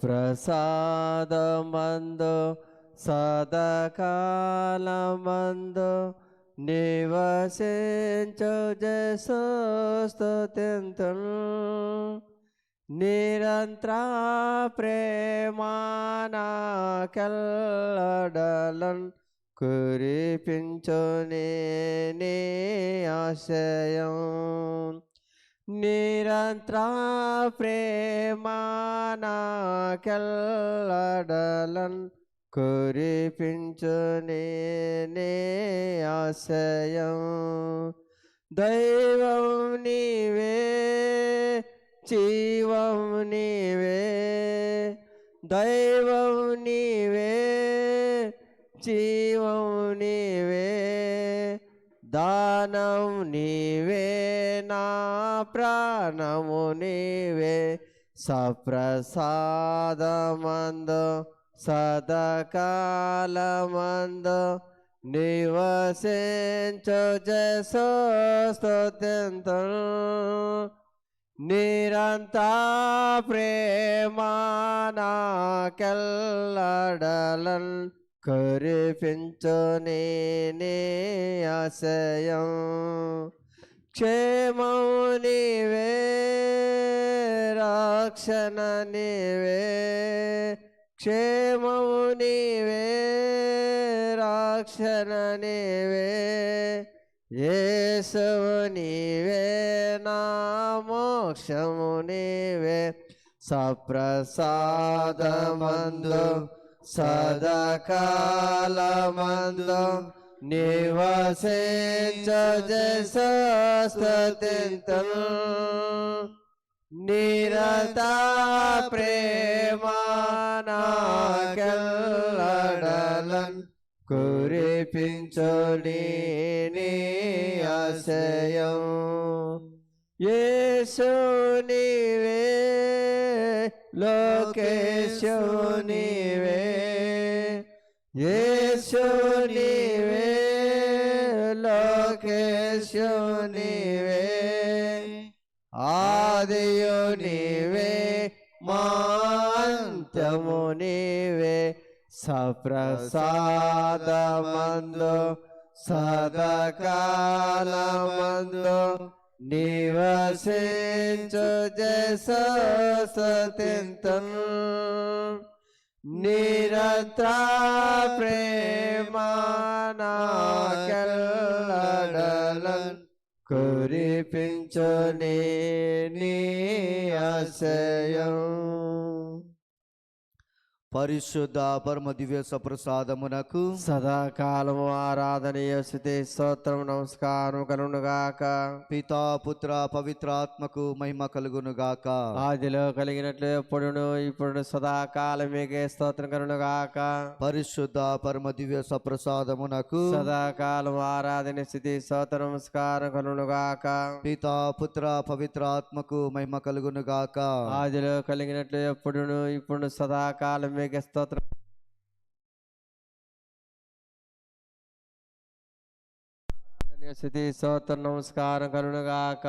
సప్రసాదమందు సదకాలమందు నివసించు జస్తుతింతును నిరంతర ప్రేమానాకెల్లడలన్ కురిపించు నీ ఆశయం నిరంతర ప్రేమానాకెల్లడలన్ కురిపించు నీ ఆశయం. దైవం నీవే జీవం నీవే దైవం నీవే జీవం నీవే. ప్రాణం నీవే నా ప్రాణము నీవే. సప్రసాదమందు సదకాలమందు నివసించు జసోస్తుతింతును నిరంత ప్రేమానాకెల్లడలన్ కురిపించు నీ ఆశయం. క్షేమం నీవే రక్షణ నీవే. క్షేమము నీవే రక్షణ నీవే. యేసువు నీవే నా మోక్షము నీవే. సప్రసాదమందు సదకాలమందు నివసించు జసస్తుతింతును నిరత ప్రేమానాకెల్లడలన్ కురిపించు నీ ఆశయం యేసు నీవే యేసు నీవే లోకేశు నీవే. ఆదియు నీవే మాంతము నీవే. సప్రసాదమందు సదకాలమందు నివసించు జసతింతను నిరంతర ప్రేమానాకెల్లడలన్ కురిపించు నీ ఆశయం పరిశుద్ధ పరమ దివ్య సప్రసాదమునకు సదాకాలము ఆరాధనీయ స్థుతి స్తోత్రం నమస్కారం కలుగునుగాక పితా పుత్ర పవిత్రాత్మకు మహిమ కలుగును గాక. ఆదిలో కలిగినట్లు ఎప్పుడును ఇప్పుడు సదాకాలం మీకే స్తోత్రం కలుగునుగాక పరిశుద్ధ పరమ దివ్య సప్రసాదమునకు సదాకాలం ఆరాధన స్థితి స్తోత్ర నమస్కారం కలుగునుగాక పితా పుత్ర పవిత్రాత్మకు మహిమ కలుగును గాక. ఆదిలో కలిగినట్లు ఎప్పుడును ఇప్పుడు సదాకాలం మీకే స్తోత్రం స్థితి స్తోత్ర నమస్కారం కలుగునుగాక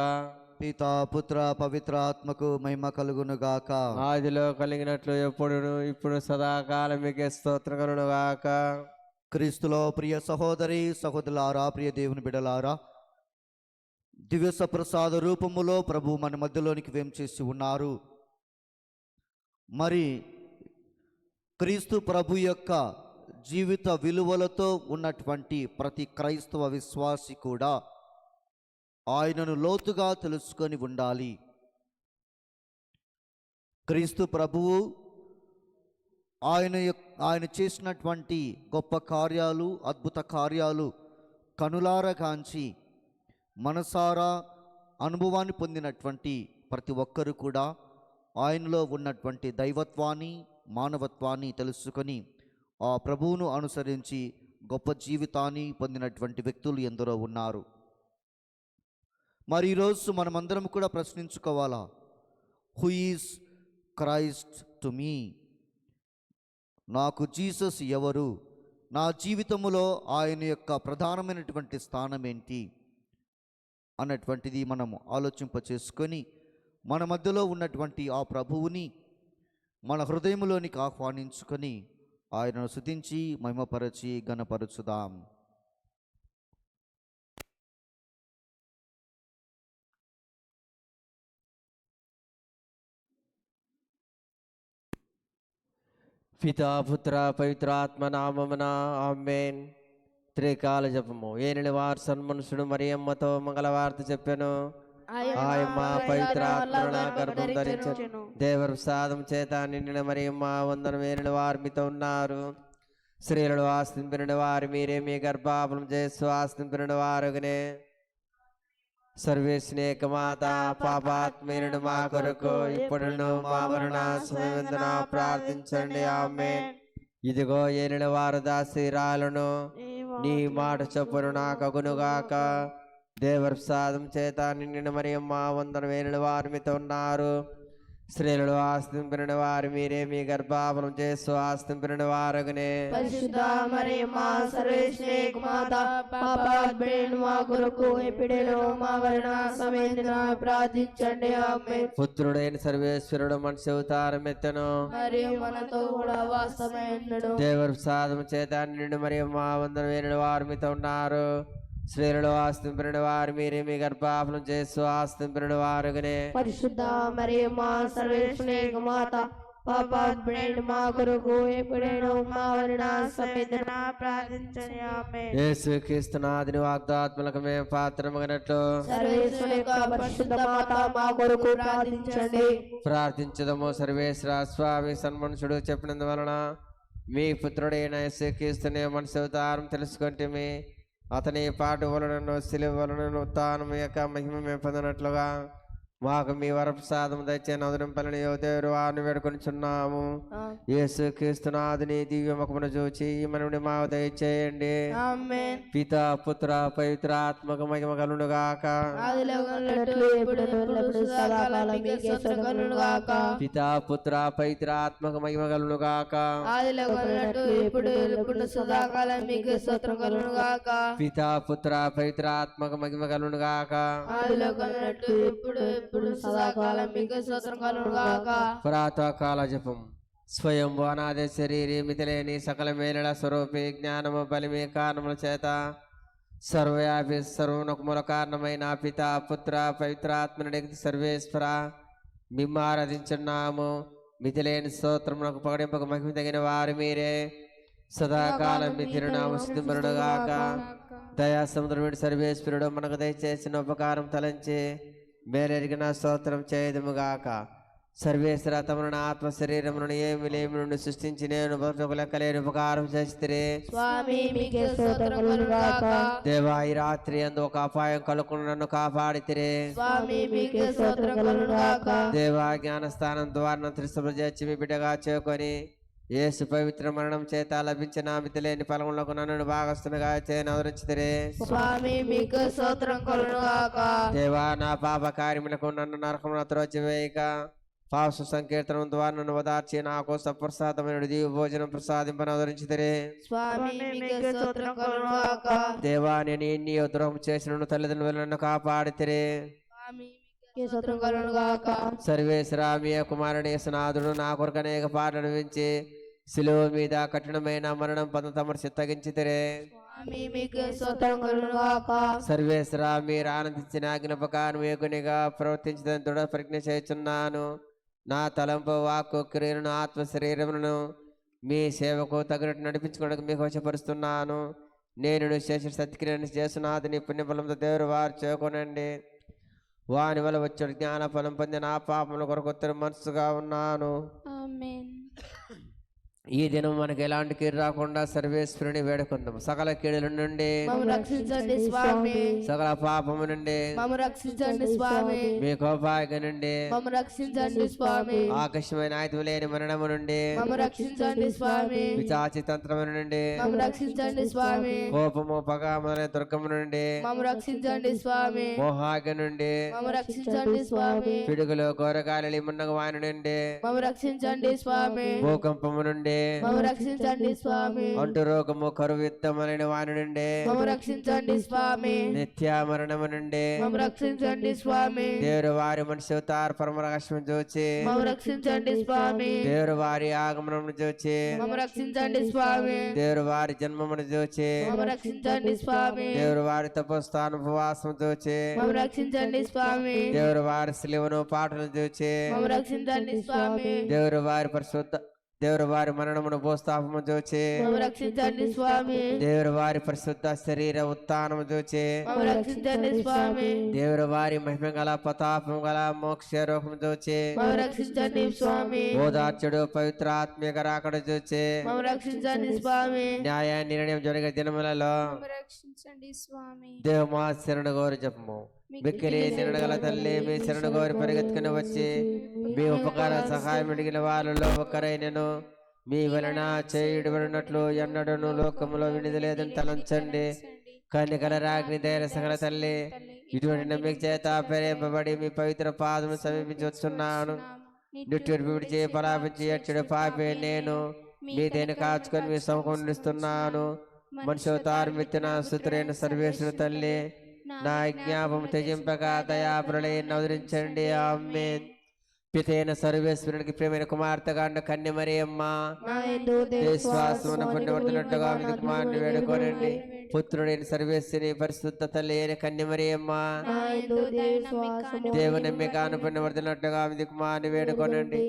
పితా పుత్ర పవిత్రాత్మకు మహిమ కలుగును గాక ఆదిలో కలిగినట్లు ఎప్పుడును ఇప్పుడు సదాకాలం మీకే స్తోత్రం కలుగునుగాక. క్రీస్తులో ప్రియ సహోదరి సహోదరులారా ప్రియ దేవుని బిడలారా దివ్య సప్రసాద రూపములో ప్రభు మన మధ్యలోనికి వేంచేసి ఉన్నారు? మరి క్రీస్తు ప్రభు యొక్క జీవిత విలువలతో ఉన్నటువంటి ప్రతి క్రైస్తవ విశ్వాసి కూడా ఆయనను లోతుగా తెలుసుకొని ఉండాలి. క్రీస్తు ప్రభువు ఆయన యొక్క ఆయన చేసినటువంటి గొప్ప కార్యాలు అద్భుత కార్యాలు కనులారా కాంచి మనసారా అనుభవాన్ని పొందినటువంటి ప్రతి ఒక్కరు కూడా ఆయనలో ఉన్నటువంటి దైవత్వాన్ని మానవత్వాన్ని తెలుసుకొని ఆ ప్రభువును అనుసరించి గొప్ప జీవితాన్ని పొందినటువంటి వ్యక్తులు ఎందరో ఉన్నారు. మరి ఈరోజు మనమందరం కూడా ప్రశ్నించుకోవాలా? Who is Christ to me నాకు జీసస్ ఎవరు? నా జీవితములో ఆయన యొక్క ప్రధానమైనటువంటి స్థానం ఏంటి? అన్నటువంటిది మనం ఆలోచింప చేసుకొని మన మధ్యలో ఉన్నటువంటి ఆ ప్రభువుని మన హృదయములోనికి ఆహ్వానించుకొని ఆయనను శుతించి మహిమపరచి గణపరచుదాం పితాపుత్ర పుత్ర పవిత్రాత్మ నామమున ఆమెన్. త్రికాల జపము. ఏనిని వారు సన్మనుషుడు మరియమ్మతో మంగళవార్త చెప్పాను. ఆయమ్మ పవిత్ర ఆత్మన గర్భం ధరించను. దేవర ప్రసాదం చేత నిండిన మరియమ్మ వందన వేరిన వారు మీతో ఉన్నారు. స్త్రీలను ఆస్తింపిన వారు మీరే మీ గర్భాపలం చేస్తూ ఆస్తింపిన వారుగనే. సర్వేశ్నేక మాత పాపాత్మీయుడు మా కొరకు ఇప్పుడును మా మరణ సమయందున ప్రార్థించండి. ఆమె ఇదిగో ఏలిన వారు దాసిరాలను నీ మాట చొప్పున నాకు అగునుగాక. దేవర ప్రసాదం చేత నిండిన మరియమ్మ వందన వేలిన వారు మీతో ఉన్నారు. స్త్రీలలో ఆస్తింపిన వారు మీరే మీ గర్భాపనం చేస్తూ ఆస్తింపిన వారగనే. పరిశుద్ధ మరియమ్మ సర్వేశ్వరేక మాత మా కొరకు మా వలన ప్రార్థించండి. ఆమె పుత్రుడైన సర్వేశ్వరుడు మనిషి అవతారం ఎత్తను. మరియు మనతో కూడా వాస్తవమైనడు. దేవర ప్రసాదం చేత నిండి మరియు మా వందన వేరిన వారు మీతో ఉన్నారు. స్త్రీలలో ఆస్తింపిన వారు మీరే మీ గర్భాపనం చేస్తూ ఆస్తింపిన వారుగనే. పరిశుద్ధ మరియమ్మ సర్వేశ్వరేక మాత మా కొరకు ఎప్పుడేను మా వలన ప్రార్థించండి. ఆమె యేసు వాగ్దాత్మలకు మేము పాత్రమగినట్లు సర్వేశ్వరి పరిశుద్ధ మాత మా కొరకు ప్రార్థించండి. ప్రార్థించదము సర్వేశ్వర స్వామి సన్మనుషుడు చెప్పినందువలన మీ పుత్రుడైన యేసు క్రీస్తుని మనసు అవతారం తెలుసుకుంటే అతని పాటు వలనను సిలువ వలనను తాను యొక్క మహిమ మేము పొందినట్లుగా మాకు మీ వరప్రసాదం దచ్చే నదునింపలని యువదేవుడు వారిని వేడుకొనిచున్నాము. యేసు క్రీస్తునాథుని దివ్య ముఖమును చూచి మనని మా దయచేయండి. ఆమేన్. పిత పుత్ర పవిత్ర ఆత్మక మహిమ కలుగుగాక ఆదిలో ఉన్నట్లు ఎప్పుడు ఎల్లప్పుడూ సదాకాలం మీకే స్తోత్రములు గాక పిత పుత్ర పవిత్ర ఆత్మక మహిమ కలుగుగాక ఆదిలో ఉన్నట్లు ఎప్పుడు ఎల్లప్పుడు సదాకాలం మీకే స్తోత్రం కలుగును గాక పిత పుత్ర పవిత్ర ఆత్మక మహిమ కలుగుగాక ఆదిలో ఎప్పుడు సదాకాలం మీకే స్తోత్రం ప్రాతకాల జపం. స్వయం అనాథ శరీరి మితిలేని సకల మేలల స్వరూపి జ్ఞానము బలిమి కారణముల చేత సర్వవ్యాపి సర్వనకు మూల కారణమైన పిత పుత్ర పవిత్ర ఆత్మనుడికి సర్వేశ్వర మిమ్మ ఆరాధించున్నాము. మితిలేని స్తోత్రమునకు పగడింపకు మహిమ తగిన వారు మీరే. సదాకాలం మీ తిరునామ దయా సముద్రముడి సర్వేశ్వరుడు మనకు దయచేసిన ఉపకారం తలంచి. మేలెరిగిన స్తోత్రం చేయదుముగాక. సర్వేశ్వర తమను ఆత్మ శరీరమును ఏమి లేమి నుండి సృష్టించి నేను బతుకు లెక్కలేని ఉపకారం చేస్తే దేవా ఈ రాత్రి అందు ఒక అపాయం కలుకుని నన్ను కాపాడితిరే. దేవా జ్ఞానస్థానం ద్వారా చేర్చి మీ బిడ్డగా చేకొని యేసు పవిత్ర మరణం చేత లభించిన మితిలేని ఫలములకు నన్ను భాగస్తునిగా చేయని అవరించితిరే స్వామి మీకే స్తోత్రం కలుగును గాక దేవా నా పాప కార్యములకు నన్ను నరకమున త్రోచివేయక. పాప సంకీర్తనం ద్వారా నన్ను వదార్చి నాకు సప్రసాదమైన దీవ భోజనం ప్రసాదింపను గాక దేవా నేను ఎన్ని ద్రోహం చేసిన తల్లిదండ్రులు నన్ను కాపాడితిరే. స్వామి మీకే స్తోత్రం కలుగును గాక సర్వేశ్వర మీ కుమారుని స్నాథుడు నా కొరకు అనేక పాటలు వించి శిలువ మీద కఠినమైన మరణం పొంద తమరు చిత్తగించితిరే సర్వేశ్వర మీరు ఆనందించిన జ్ఞాపకాన్ని వేగునిగా ప్రవర్తించదని దృఢ ప్రజ్ఞ చేస్తున్నాను నా తలంపు వాక్కు క్రియలను ఆత్మ శరీరములను మీ సేవకు తగినట్టు నడిపించుకోవడానికి మీకు వశపరుస్తున్నాను. నేను శేష సత్క్రియను చేస్తున్నది పుణ్యఫలంతో దేవుడు వారు చేకొనండి వాని వల్ల వచ్చే జ్ఞాన ఫలం పొందిన ఆ పాపముల కొరకు ఉత్తర మనసుగా ఉన్నాను. ఈ దినం మనకి ఎలాంటి కీడు రాకుండా సర్వేశ్వరుని వేడుకుందాం. సకల కీడుల నుండి రక్షించండి స్వామి. సకల పాపము నుండి రక్షించండి స్వామి. మీ కోపాయక నుండి రక్షించండి స్వామి. ఆకర్షమైన ఆయుధం లేని మరణము నుండి రక్షించండి స్వామి. పిచాచి తంత్రము నుండి రక్షించండి స్వామి. కోపము పగ మొదలైన దుర్గము నుండి రక్షించండి స్వామి. మోహాగ నుండి రక్షించండి స్వామి. పిడుగులు గోరగాలి మున్నగ వాని నుండి రక్షించండి స్వామి. భూకంపము నుండి రక్షించండి స్వామి. అంటు రోగము కరువు యుద్ధములైన వాని నుండి రక్షించండి స్వామి. నిత్య మరణము నుండి రక్షించండి స్వామి. దేవుడు వారి మనిషి అవతార పరమ రహస్యం చూచి రక్షించండి స్వామి. దేవుడు వారి ఆగమనమును చూచి రక్షించండి స్వామి. దేవుడు వారి జన్మమును చూచి రక్షించండి స్వామి. దేవుడు వారి తపస్థాన ఉపవాసం చూచి రక్షించండి స్వామి. దేవుడు వారి శిలువను పాటను చూచి రక్షించండి స్వామి. దేవుడు వారి పరిశుద్ధ దేవుడు వారి మరణమును భూస్థాపము చూచి రక్షించండి స్వామి. దేవుడు వారి పరిశుద్ధ శరీర ఉత్థానము చూచి రక్షించండి స్వామి. దేవుడు వారి మహిమ గల ప్రతాపము గల మోక్ష రూపము చూచి రక్షించండి స్వామి. ఓదార్చుడు పవిత్ర ఆత్మీయ రాకడ చూచి రక్షించండి స్వామి. న్యాయ నిర్ణయం జరిగే దినములలో రక్షించండి స్వామి. దేవమా శరణు గోరు జపము. మిక్కిలి శరణగల తల్లి మీ శరణు గోరి పరిగెత్తుకుని వచ్చి మీ ఉపకార సహాయం అడిగిన వాళ్ళలో ఒకరైనను. మీ వలన చేయుడు వలనట్లు ఎన్నడను లోకములో వినిది లేదని తలంచండి. కన్నికల రాగ్ని ధైర్య సకల తల్లి ఇటువంటి నమ్మిక చేత ప్రేరేపబడి మీ పవిత్ర పాదము సమీపించి నిట్టూరు విడిచి పలాపించి ఎచ్చడు పాపే నేను. మీ దేని కాచుకొని మీ సముఖం నిలుస్తున్నాను మనిషి తారుమెత్తిన సుతురైన సర్వేశ్వరు తల్లి నా జ్ఞాపం త్యజింపక దయాప్రలే నవదరించండి ఆమె పితైన సర్వేశ్వరునికి ప్రేమైన కుమార్తెగా కన్య మరియమ్మ విశ్వాసమున కుమారుని వేడుకోనండి. పుత్రుడైన సర్వేశ్వరి పరిశుద్ధ తల్లి అయిన కన్య మరియమ్మ దేవుని మీకు పుణ్యవర్తున్నట్టుగా మీ కుమారుని వేడుకోనండి.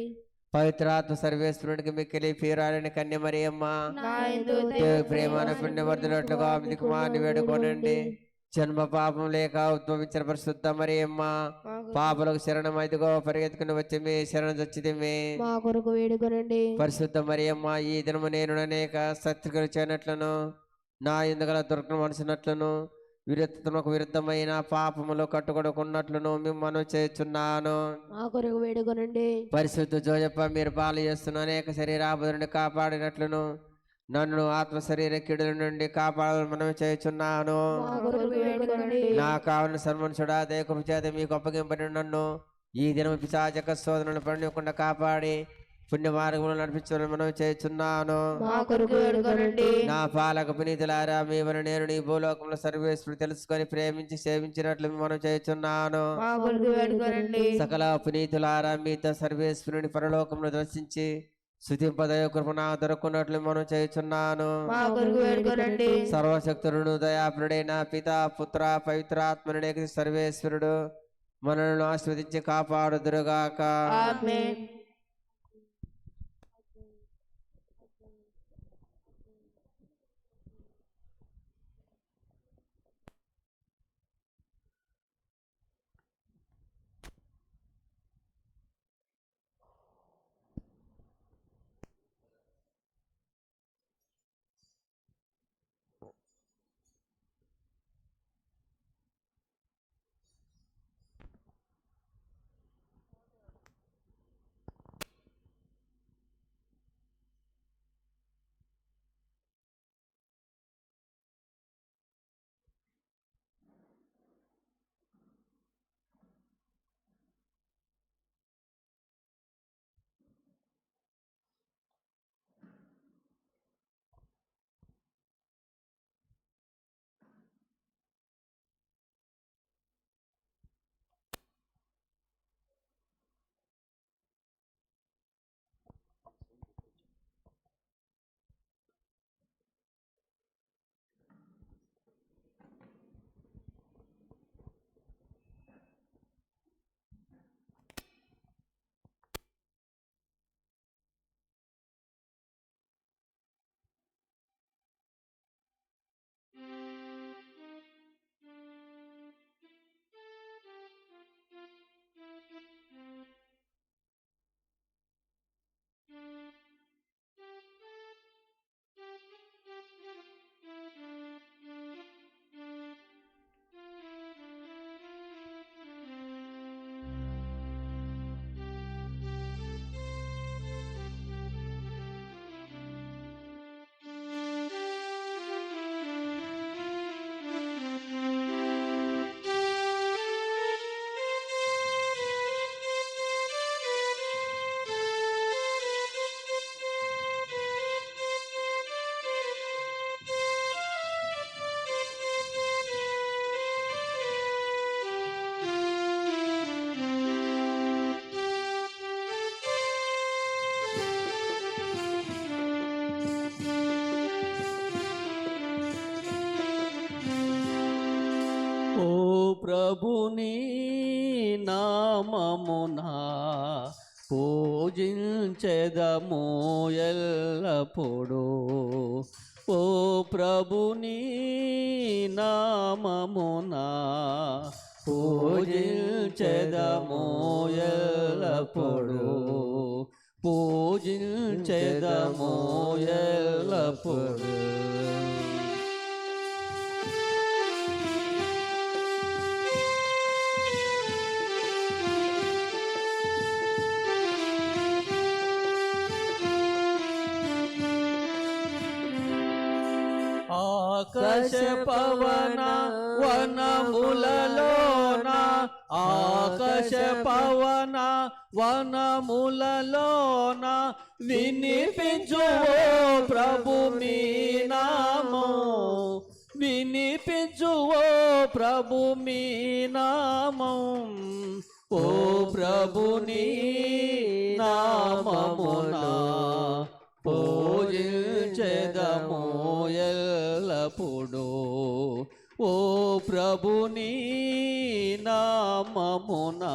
పవిత్రాత్మ సర్వేశ్వరునికి మిక్కిలి పీరాలని కన్య మరియమ్మ ప్రేమను పుణ్యవర్ధులట్టుగా మీ కుమారుని వేడుకోనండి. జన్మ పాపం లేక ఉద్భవించిన పరిశుద్ధ మరియమ్మ పాపలకు శరణం ఐదుగో పరిగెత్తుకుని వచ్చి శరణం వచ్చింది మా కొరకు వేడుకొనండి. పరిశుద్ధ మరియమ్మ ఈ దినము నేను అనేక శత్రువులు చేయనట్లను నా ఎందుగల దుర్గం మనసినట్లను విరుద్ధతకు విరుద్ధమైన పాపములు కట్టుకొడుకున్నట్లును మిమ్మల్ని చేస్తున్నాను కొరకు వేడుకొనండి. పరిశుద్ధ జోజప్ప మీరు పాలు చేస్తున్న అనేక శరీరాబుదుని కాపాడినట్లును నన్ను ఆత్మ శరీర కీడుల నుండి కాపాడాలని మనం చేయుచున్నాను. నా కావలసిన సన్మనుషుడా దేకృప చేత మీకు అప్పగింపని నన్ను ఈ దినం పిశాచక శోధనలు పడకుండా కాపాడి పుణ్య మార్గంలో నడిపించాలని మనం వేడుకొనండి. నా పాలక పునీతులారా మీ వలన నేను నీ భూలోకంలో సర్వేశ్వరుడు తెలుసుకొని ప్రేమించి సేవించినట్లు మనం వేడుకొనండి. సకల పునీతులారా మీతో సర్వేశ్వరుని పరలోకంలో దర్శించి శుతింపదయ కృపణ దొరకున్నట్లు మనం చేయుచున్నాను. సర్వశక్తుడును దయాపురుడైన పిత పుత్ర పవిత్రాత్మనుడే సర్వేశ్వరుడు మనలను ఆస్వాదించి కాపాడుదురుగాక. ఎల్లప్పుడు ఆకాశ పవన వనములలోన ఆకాశ పవన వనములలోన వినిపించు ప్రభు మీ నామో వినిపించు ప్రభు మీ నామం ఓ ప్రభుని నామమునా పూజించెదము ఎల్లప్పుడు. ఓ ప్రభుని నామమునా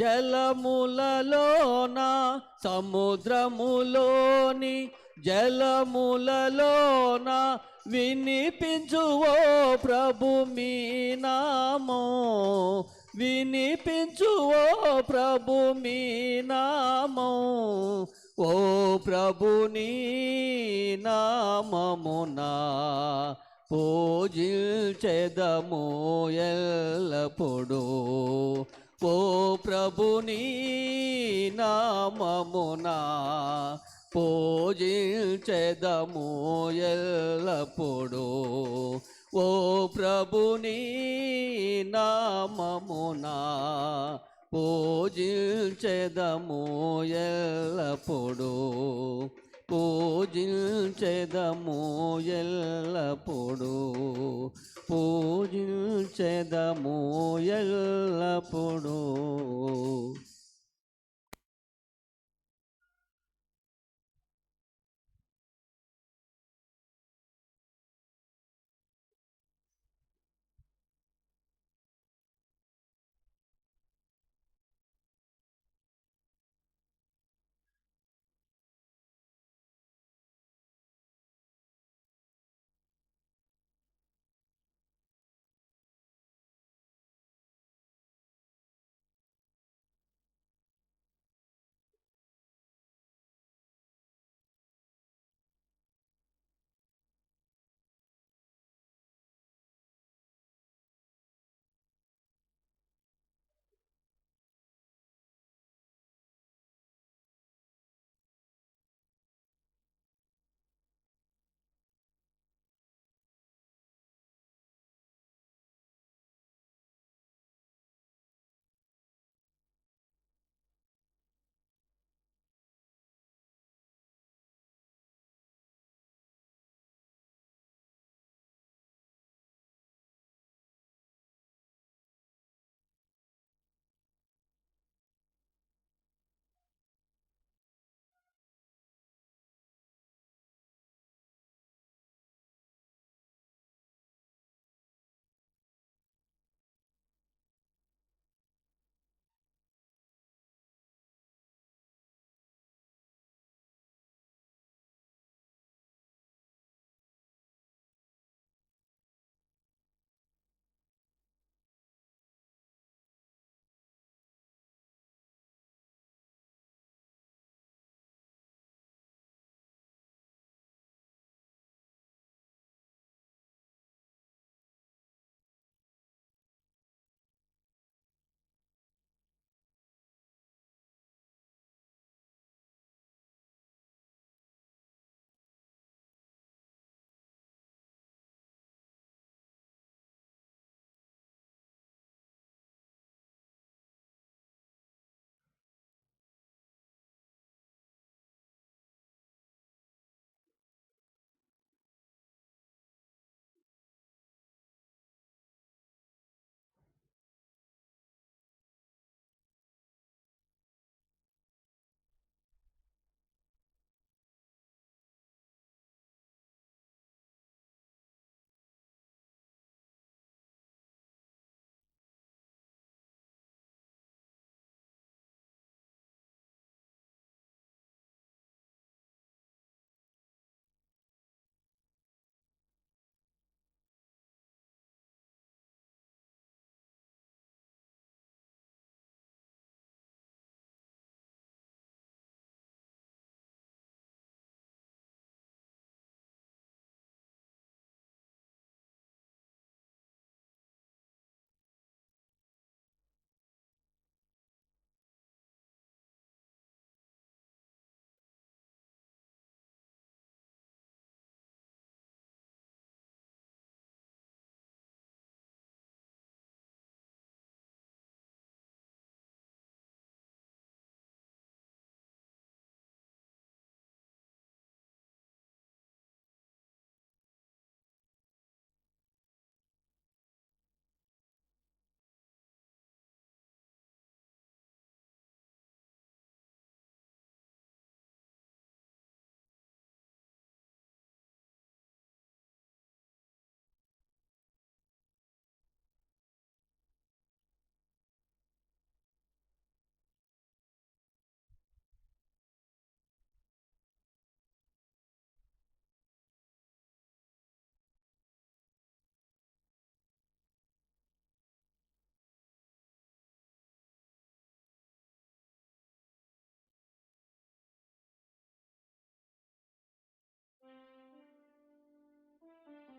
జలములలోన సముద్రములోని జలములలోన వినిపించువో ప్రభు మీ నామో. వినిపించువో ప్రభు మీ నామో. ఓ ప్రభుని నామమునా పూజించెదము ఎల్లప్పుడూ. ఓ ప్రభుని నామమునా పూజించెదము ఎల్లప్పుడు. ఓ ప్రభుని నామమునా పూజించెదము ఎల్లప్పుడు. పూజించెదము ఎల్లప్పుడు. పూజించెదము ఎల్లప్పుడూ.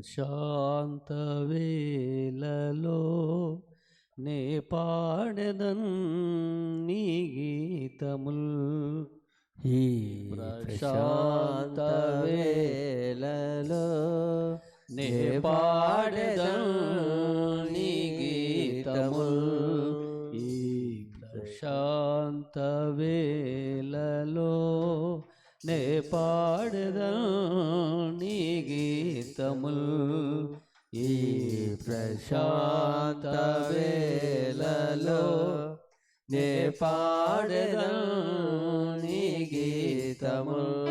ప్రశాంత నే పాడదన్ నీ గీతముల్. ఈ ప్రశాంతవేలలో నే పాడదన్ నీ గీతముల్. ఈ ప్రశాంతవేలలో నే పాడెదన్ నీ గీతముల్. ఈ ప్రశాంత వేళలో నే పాడెదన్ నీ గీతముల్.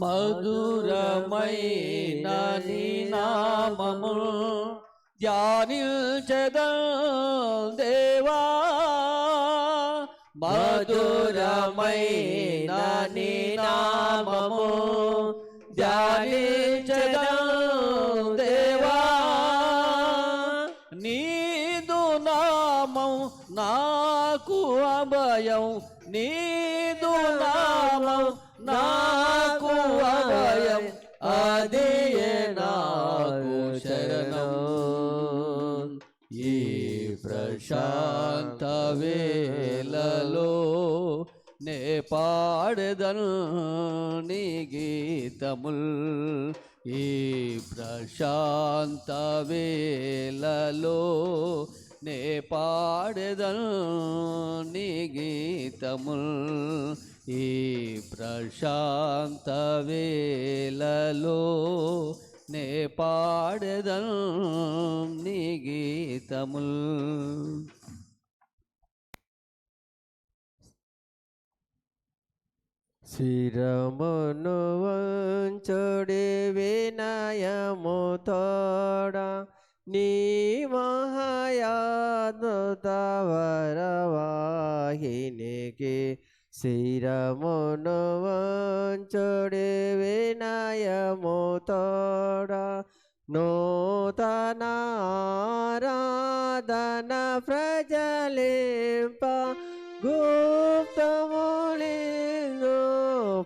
మధురమైన నీ నామము ధ్యానించద దేవా. మధురమైన నీ నామము ధ్యానించద దేవా. నీదు నామం నాకు అభయం నీ వేలలో నే పాడదను నీ గీతముల్. ఈ ప్రశాంత వేలలో నే పాడదను నీ గీతముల్. ఈ ప్రశాంత వేలలో నే పాడదను నీ గీతముల్. శిరమును వంచుడి వినయము తోడ నీ మహాయాదుతవరవాహినికి శిరమును వంచుడి వినయము తోడ నూతన ఆరాధన ప్రజలింప గుప్తములిందు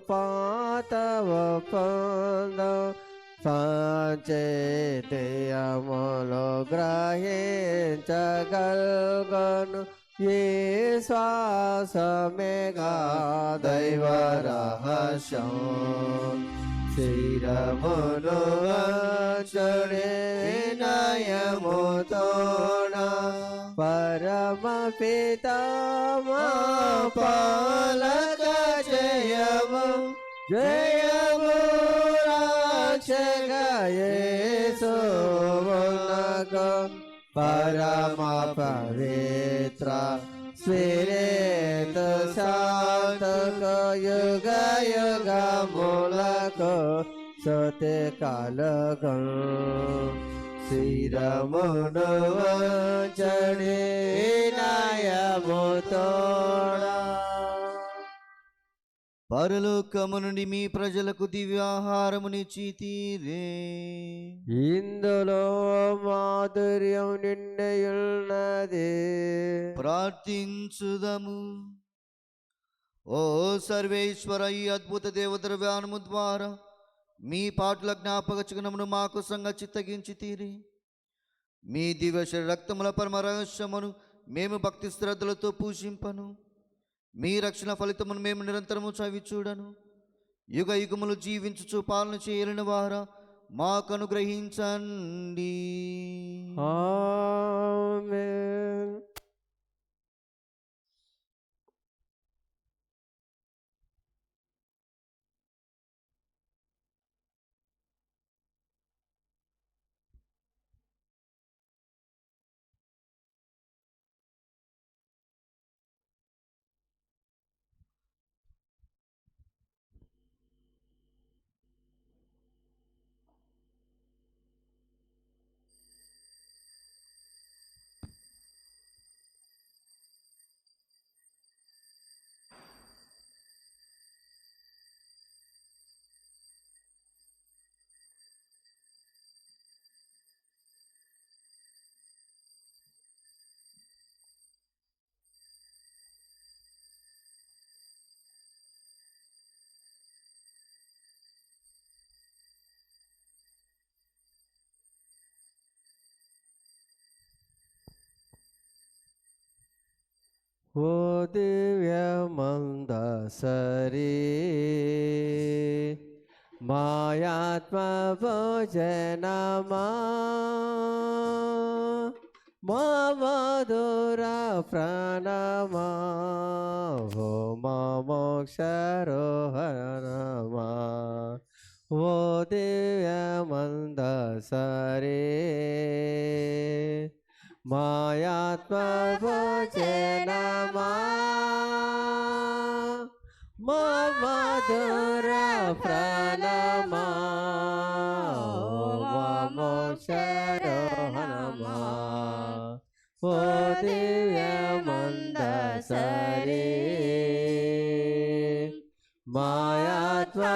పాతవ పొంద పంచేతయములు గ్రహించగల్గను ఏ శ్వాసమేగా దైవ రహస్యం శిరమును వంచుడి వినయము తోడ పరమ परमपितामा पालक जयमु। जयमु रक्षकयेषु नग परमपवित्र स्विरेत शान्तकयुगयुगमूलक सते कालकम् యుగ మూలక సతే కాలగం శ్రీరమును చడి వినయము తోడా పరలోకము నుండి మీ ప్రజలకు దివ్యాహారమునిచ్చి తీరే ఇందులో మాధుర్యం నిండయున్నది. ప్రార్థించుదము. ఓ సర్వేశ్వర ఈ అద్భుత దేవద్రవ్యానము ద్వారా మీ పాటల జ్ఞాపకచుకునమును మాకు సంగ చిత్తగించి తీరి. మీ దివ్య రక్తముల పరమ రహస్యమును మేము భక్తి శ్రద్ధలతో పూజింపను. మీ రక్షణ ఫలితమును మేము నిరంతరము చవి చూడను. యుగ యుగములు జీవించుచు పాలన చేయలేని వారా మాకు అనుగ్రహించండి ఓ దివ్యమంద సరి మాయాత్మ భోజనమా మా మధుర ప్రాణమా ఓ మా మోక్షరోహణమా ఓ దివ్యమంద মায়াত্মা বোঝে না মা মধুর প্রণমা মম শরণমা ও দিব্য মন্দ সরে মায়াত্মা